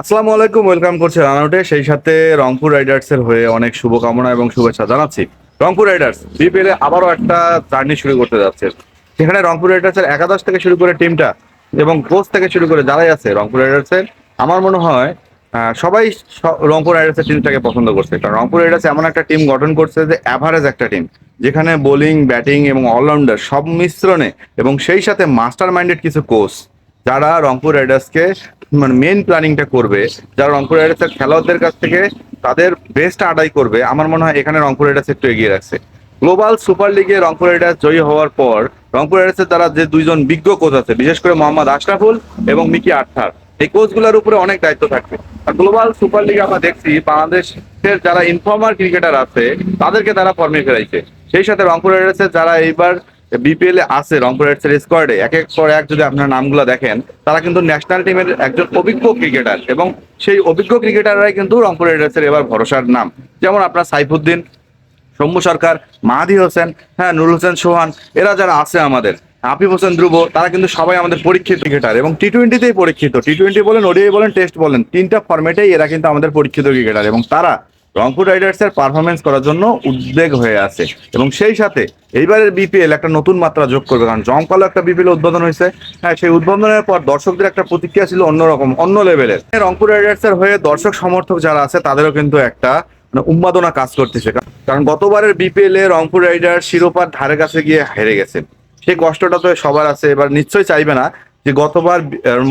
আসসালামু আলাইকুম, ওয়েলকাম করছি রানাউটে সেই সাথে রংপুর রাইডার্স এর হয়ে অনেক শুভকামনা এবং শুভেচ্ছা জানাচ্ছি। রংপুর রাইডার্স, বিপিএল এ আবারও একটা জার্নি শুরু করতে যাচ্ছে। সেখানে রংপুর রাইডার্স এর একাদশ থেকে শুরু করে টিমটা এবং কোচ থেকে শুরু করে যারাই আছে রংপুর রাইডার্স এর, আমার মনে হয় সবাই রংপুর রাইডার্স এর টিমটাকে পছন্দ করছে। কারণ রংপুর রাইডার্স এমন একটা টিম গঠন করছে যে অ্যাভারেজ একটা টিম যেখানে বোলিং ব্যাটিং এবং অলরাউন্ডার সব মিশ্রণে এবং সেই সাথে মাস্টার মাইন্ডেড কিছু কোচ যারা রংপুর রাইডার্সকে মানে মেন প্ল্যানিংটা করবে, যারা রংপুর রাইডার্সের খেলোয়াড়দের কাছ থেকে তাদের বেস্ট আদায় করবে, আমার মনে হয় এখানে রংপুর রাইডার্স একটু এগিয়ে রাখছে। গ্লোবাল সুপার লিগে রংপুর রাইডার্স জয়ী হওয়ার পর, রংপুর রাইডার্সের দ্বারা যে দুইজন বিজ্ঞ কোচ আছে, বিশেষ করে মোহাম্মদ আশরাফুল এবং মিকি আর্থার এই কোচগুলোর উপরে অনেক দায়িত্ব থাকবে। আর গ্লোবাল সুপার লিগে আমরা দেখছি বাংলাদেশের যারা ইনফর্মার ক্রিকেটার আছে, তাদেরকে তারা ফর্মে ফেরাইছে। সেই সাথে রংপুর রাইডার্সের যারা এইবার বিপিএল এ আছে রংপুর রাইডার্সের স্কোয়াডে এক এক পর এক যদি আপনার নামগুলো দেখেন, তারা কিন্তু ন্যাশনাল টিমের একজন অভিজ্ঞ ক্রিকেটার এবং সেই অভিজ্ঞ ক্রিকেটাররাই কিন্তু রংপুর রাইডার্সের এবার ভরসার নাম। যেমন আপনার সাইফুদ্দিন সৌম্য সরকার, মাহাদি হোসেন হ্যাঁ নুরুল হোসেন সোহান, এরা যারা আছে আমাদের আফিফ হোসেন ধ্রুব, তারা কিন্তু সবাই আমাদের পরীক্ষিত ক্রিকেটার এবং টি টোয়েন্টিতেই পরীক্ষিত। টি টোয়েন্টি বলেন ওডিআই বলেন টেস্ট বলেন, তিনটা ফর্মেটেই এরা কিন্তু আমাদের পরীক্ষিত ক্রিকেটার এবং তারা রংপুর রাইডার্সের পারফরমেন্স করার জন্য উদ্বেগ হয়ে আছে। এবং সেই সাথে এইবারের বিপিএল একটা নতুন মাত্রা যোগ করবে, কারণ জমকালো একটা বিপিএল উদ্বোধন হয়েছে। হ্যাঁ সেই উদ্বোধনের পর দর্শকদের একটা প্রতিক্রিয়া ছিল অন্যরকম, অন্য লেভেলের রংপুর রাইডার্সের হয়ে দর্শক সমর্থক যারা আছে, তাদেরও কিন্তু একটা মানে উন্মাদনা কাজ করতেছে। কারণ গতবারের বিপিএল এ রংপুর রাইডার শিরোপার ধারে কাছে গিয়ে হেরে গেছে। সেই কষ্টটা তো সবার আছে, এবার নিশ্চয়ই চাইবে না। যে গতবার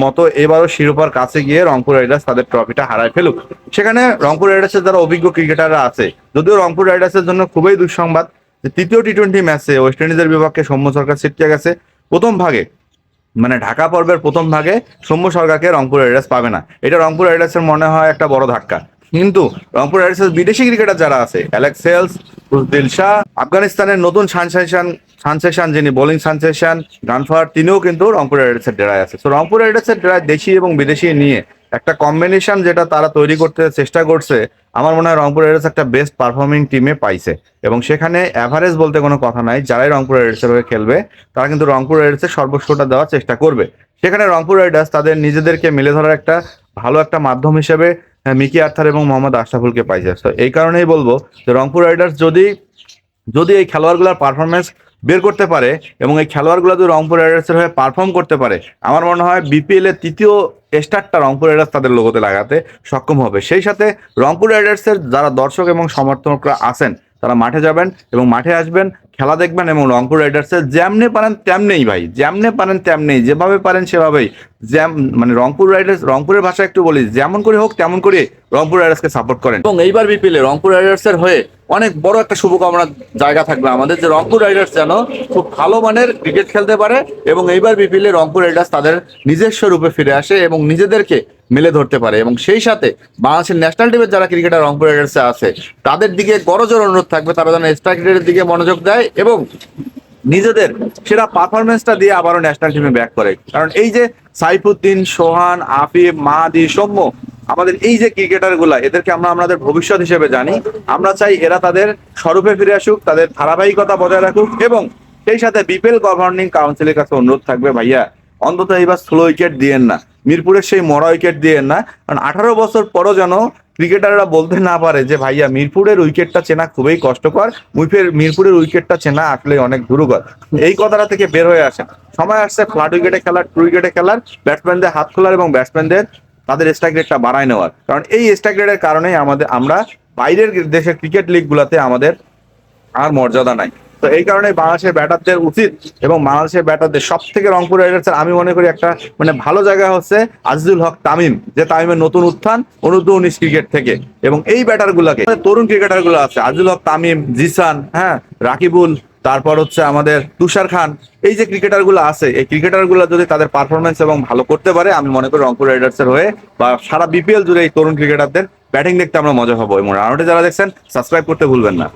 মতো এবারও শিরোপার কাছে গিয়ে রংপুর রাইডার্স তাদের ট্রফিটা হারায় ফেলুক। সেখানে রংপুর রাইডার্সের যারা অভিজ্ঞ ক্রিকেটাররা আছে, যদিও রংপুর রাইডার্সের জন্য খুবই দুঃসংবাদ যে তৃতীয় টি টোয়েন্টি ম্যাচে ওয়েস্ট ইন্ডিজের বিপক্ষে সৌম্য সরকার ছিটকে গেছে। প্রথম ভাগে মানে ঢাকা পর্বের প্রথম ভাগে সৌম্য সরকারকে রংপুর রাইডার্স পাবে না। এটা রংপুর রাইডার্সের মনে হয় একটা বড় ধাক্কা। কিন্তু রংপুর রাইডার্সের বিদেশি ক্রিকেটার যারা আছে, অ্যালেক্স সেলস দিল শাহ, আফগানিস্তানের নতুন সানসেশন সানসেশন, যিনি বোলিং সানসেশন গানফার তিনিও কিন্তু রংপুর রাইডার্সের ডেরায় আছে। তো রংপুর রাইডার্সের ডেরায় দেশি এবং বিদেশি নিয়ে একটা কম্বিনেশন যেটা তারা তৈরি করতে চেষ্টা করছে, আমার মনে হয় রংপুর রাইডার্স একটা বেস্ট পারফর্মিং টিমে পাইছে। এবং সেখানে অ্যাভারেজ বলতে কোনো কথা নাই, যারাই রংপুর রাইডার্সের হয়ে খেলবে, তারা কিন্তু রংপুর রাইডার্সের সর্বস্বটা দেওয়ার চেষ্টা করবে। সেখানে রংপুর রাইডার্স তাদের নিজেদেরকে মেলে ধরার একটা ভালো একটা মাধ্যম হিসেবে মিকি আর্থার এবং মোহাম্মদ আশরাফুলকে পাইছে। তো এই কারণেই বলব যে রংপুর রাইডার্স যদি যদি এই খেলোয়াড়গুলোর পারফরমেন্স বের করতে পারে এবং এই খেলোয়াড়গুলো যদি রংপুর রাইডার্সের হয়ে পারফর্ম করতে পারে, আমার মনে হয় বিপিএল এর তৃতীয় স্টারটা রংপুর রাইডার্স তাদের লোগোতে লাগাতে সক্ষম হবে। সেই সাথে রংপুর রাইডার্সের যারা দর্শক এবং সমর্থকরা আছেন, তারা মাঠে যাবেন এবং মাঠে আসবেন, খেলা দেখবেন এবং রংপুর রাইডার্সের যেমনে পারেন তেমনেই ভাই, যেমনে পারেন তেমনেই, যেভাবে পারেন সেভাবেই, যেম মানে রংপুর রাইডার্স, রংপুরের ভাষা একটু বলি, যেমন করে হোক তেমন করে রংপুর রাইডার্সকে সাপোর্ট করেন। এবং এইবার বিপিএলে রংপুর রাইডার্সের হয়ে অনেক বড় একটা শুভকামনার জায়গা থাকবে আমাদের যে রংপুর রাইডার্স যেন খুব ভালো মানের ক্রিকেট খেলতে পারে এবং এইবার বিপিএলে রংপুর রাইডার্স তাদের নিজস্ব রূপে ফিরে আসে এবং নিজেদেরকে মেলে ধরতে পারে এবং সেই সাথে বাংলাদেশের ন্যাশনাল টিমের যারা ক্রিকেটার রংপুর রাইডার্সে আছে, তাদের দিকে গরজোর অনুরোধ থাকবে, তারা যেন স্টার ক্রিকেটের দিকে মনোযোগ দেয় এবং নিজেদের সেরা পারফরমেন্সটা দিয়ে আবারও ন্যাশনাল টিমে ব্যাক করে। কারণ এই যে সাইফুদ্দিন, সোহান, আফিফ, মাহাদি, সৌম্য আমাদের এই যে ক্রিকেটারগুলা এদেরকে আমরা আমাদের ভবিষ্যৎ হিসেবে জানি। আমরা চাই এরা তাদের স্বরূপে ফিরে আসুক, তাদের ধারাবাহিকতা বজায় রাখুক এবং সেই সাথে বিপিএল গভর্নিং কাউন্সিলের কাছে অনুরোধ থাকবে, ভাইয়া, অন্তত এইবার স্লো উইকেট দিয়েন না। মিরপুরের সেই মরা উইকেট দিয়েন না। কারণ আঠারো বছর পরও যেন ক্রিকেটাররা বলতে না পারে যে, ভাইয়া, মিরপুরের উইকেটটা চেনা খুবই কষ্টকর। মুইফের মিরপুরের উইকেটটা চেনা আসলে অনেক দুরুকর এই কথাটা থেকে বের হয়ে আসে সময় আসছে ফ্ল্যাট উইকেটে খেলার টু উইকেটে খেলার। ব্যাটসম্যানদের হাত খোলার এবং ব্যাটসম্যানদের তাদের স্ট্রাইক রেটটা বাড়ায় নেওয়ার। কারণ এই স্ট্রাইক রেটের কারণেই আমাদের আমরা বাইরের দেশের ক্রিকেট লিগগুলোতে আমাদের আর মর্যাদা নাই। তো এই কারণে বাংলাদেশের ব্যাটারদের উচিত এবং বাংলাদেশের ব্যাটারদের সব থেকে রংপুর রাইডার্সের, আমি মনে করি একটা মানে ভালো জায়গা হচ্ছে আজিজুল হক তামিম, যে তামিমের নতুন উত্থান অনূর্ধ্ব উনিশ ক্রিকেট থেকে। এবং এই ব্যাটারগুলোকে তরুণ ক্রিকেটারগুলো আছে, আজিজুল হক তামিম, জিসান হ্যাঁ রাকিবুল তারপর হচ্ছে আমাদের তুষার খান। এই যে ক্রিকেটারগুলো আছে, এই ক্রিকেটারগুলো যদি তাদের পারফরমেন্স এবং ভালো করতে পারে, আমি মনে করি রংপুর রাইডার্সের হয়ে বা সারা বিপিএল জুড়ে এই তরুণ ক্রিকেটারদের ব্যাটিং দেখতে আমরা মজা হব এবং রাউন্ডে যারা দেখছেন সাবস্ক্রাইব করতে ভুলবেন না।